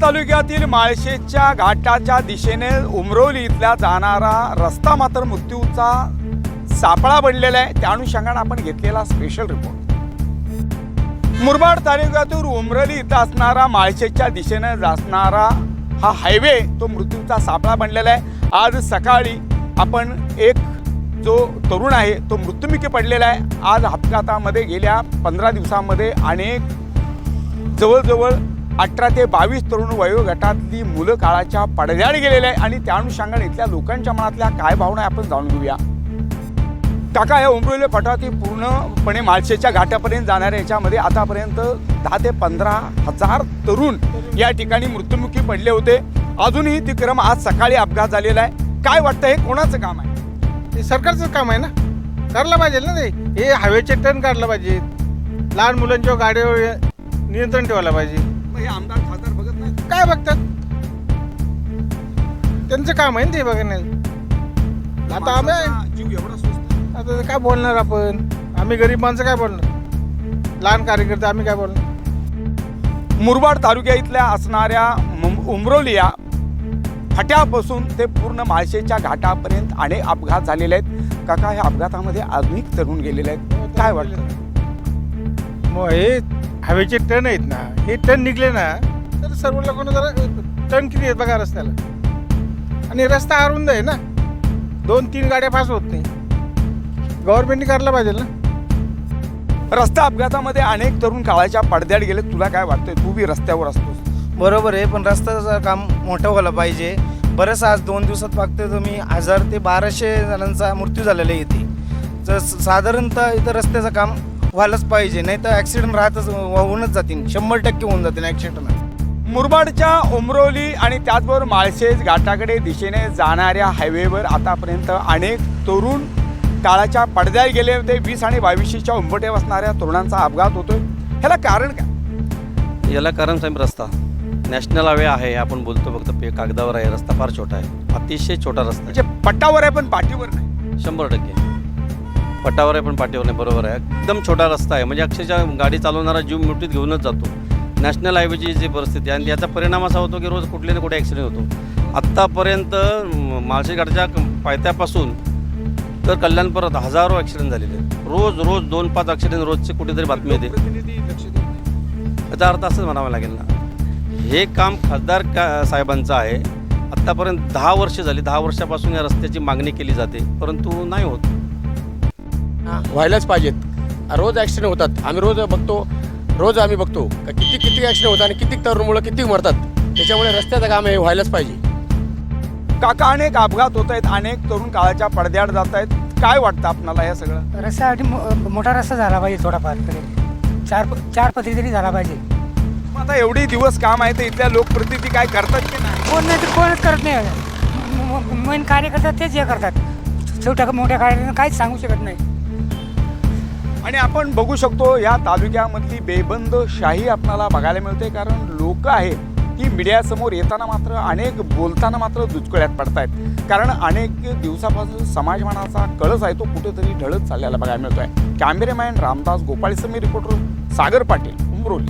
तालुक्यातील माळशेजच्या घाटाच्या दिशेने उमरोली इथला जाणारा रस्ता मात्र मृत्यूचा सापळा बनलेला आहे. त्या अनुषंगाने आपण घेतलेला स्पेशल रिपोर्ट मुरबाड तालुक्यातून उमरली इथं असणारा माळशेजच्या दिशेने असणारा हा हायवे तो मृत्यूचा सापळा बनलेला आहे. आज सकाळी आपण एक जो तरुण आहे तो मृत्युमुखी पडलेला आहे. आज अपघातामध्ये गेल्या पंधरा दिवसामध्ये अनेक जवळजवळ अठरा ते बावीस तरुण वयोगटातली मुलं काळाच्या पडद्याड गेलेले आहे आणि त्या अनुषंगाने इथल्या लोकांच्या मनातल्या काय भावना आपण जाणून घेऊया. काका या उमरोली फटाती पूर्णपणे माळशेच्या घाटापर्यंत जाणाऱ्या याच्यामध्ये आतापर्यंत दहा ते पंधरा हजार तरुण या ठिकाणी मृत्युमुखी पडले होते. अजूनही ती क्रम आज सकाळी अपघात झालेला आहे. काय वाटतं हे कोणाचं काम आहे? ते सरकारचं काम आहे ना? करायला पाहिजे ना ते. हे हवेचे टर्न काढलं पाहिजे. लहान मुलांच्या गाड्यावर नियंत्रण ठेवायला पाहिजे. हे आमदार खासदार बघत नाही? काय बघतात? त्यांचं काम आहे ना ते बघण्याचं आता आम्ही जीव एवढा स्वस्त आता काय बोलणार आपण? आम्ही गरीब माणसं काय बोलणार? लहान कार्यकर्ते आम्ही काय बोलणार? मुरबाड तालुक्या इथल्या असणाऱ्या मुं- उमरोली या फाट्यापासून ते पूर्ण माळशेच्या घाटापर्यंत अनेक अपघात झालेले आहेत. काका या अपघातामध्ये अनेक तरुण गेलेले आहेत. काय वाटतं? मग हे हवेचे टर्न आहेत ना हे टर्न निघले ना तर सर्व लोकांना जरा टर्न किती आहेत बघा रस्त्याला. आणि रस्ता अरुंद आहे ना दोन तीन गाड्या पास होत नाही. गव्हर्नमेंटने करायला पाहिजे ना. रस्ता अपघातामध्ये अनेक तरुण काळाच्या पडद्यात गेले तुला काय वाटतंय? तू बी रस्त्यावर असतोस. बरोबर आहे पण रस्त्याचं काम मोठं व्हायला पाहिजे बरंच आज दोन दिवसात फक्त तुम्ही हजार ते बाराशे जणांचा मृत्यू झालेला इथे. तर साधारणतः इथं रस्त्याचं काम व्हायलाच पाहिजे नाही तर ॲक्सिडेंट राहतच होऊनच जातील. शंभर टक्के होऊन जातील ॲक्सिडेंट मुरबाडच्या उमरोली आणि त्याचबरोबर माळशेज घाटाकडे दिशेने जाणाऱ्या हायवेवर आतापर्यंत अनेक तरुण काळाच्या पडद्यात गेले होते. वीस आणि बावीसच्या उंबटे असणाऱ्या तरुणांचा अपघात होतोय. ह्याला कारण काय? याला कारण साहेब रस्ता. नॅशनल हायवे आहे आपण बोलतो फक्त पे कागदावर आहे. रस्ता फार छोटा आहे. अतिशय छोटा रस्ता म्हणजे पट्टावर आहे पण पाठीवर नाही. शंभर टक्के. पटावर आहे पण पाठीवर नाही बरोबर आहे. एकदम छोटा रस्ता आहे. म्हणजे अक्षरशः गाडी चालवणारा जीव मुठीत घेऊनच जातो. नॅशनल हायवेची जी परिस्थिती आहे आणि याचा परिणाम असा होतो की रोज कुठले ना कुठे ॲक्सिडेंट होतो. आत्तापर्यंत म, माळशेघाटच्या क- पायथ्यापासून तर कल्याणपर्यंत हजारो ॲक्सिडेंट झालेले आहेत. रोज रोज दोन पाच ॲक्सिडेंट रोजचे कुठेतरी बातमी येते. याचा अर्थ असंच म्हणावं लागेल ना. हे काम खासदार का साहेबांचं आहे. आत्तापर्यंत दहा वर्ष झाली दहा वर्षापासून या रस्त्याची मागणी केली जाते परंतु नाही होत. व्हायलाच पाहिजेत. रोज ॲक्सिडेंट होतात. आम्ही रोज बघतो. रोज आम्ही बघतो. का किती किती ॲक्सिडेंट होतात आणि किती तरुण मुलं किती मरतात. त्याच्यामुळे रस्त्याचं काम हे व्हायलाच पाहिजे. काका अनेक अपघात होत आहेत. अनेक तरुण काळाच्या पडद्याड जात आहेत. काय वाटतं आपणाला या सगळं? रस्त्यासाठी मो- मोठा रस्ता झाला पाहिजे थोडाफार तरी. चार प- चार पदरी तरी झाला पाहिजे. मग आता एवढे दिवस काम आहे तर इथल्या लोकप्रतिनिधी काय करतात की नाही? कोण नाही तर कोणच करत नाही. मेन कार्यकर्ता तेच हे करतात. छोट्या मोठ्या कार्यकर्त्यांना काहीच सांगू शकत नाही. आणि आपण बघू शकतो या तालुक्यामधली बेबंद शाही आपणाला बघायला मिळते. कारण लोक आहेत ती मीडियासमोर येताना मात्र अनेक बोलताना मात्र दुचकळ्यात पडतायत. कारण अनेक दिवसापासून समाजमानाचा कळस आहे तो कुठेतरी ढळत चाललेला बघायला मिळतोय. कॅमेरेमॅन रामदास गोपाळीसमी रिपोर्टर सागर पाटील उमरोली.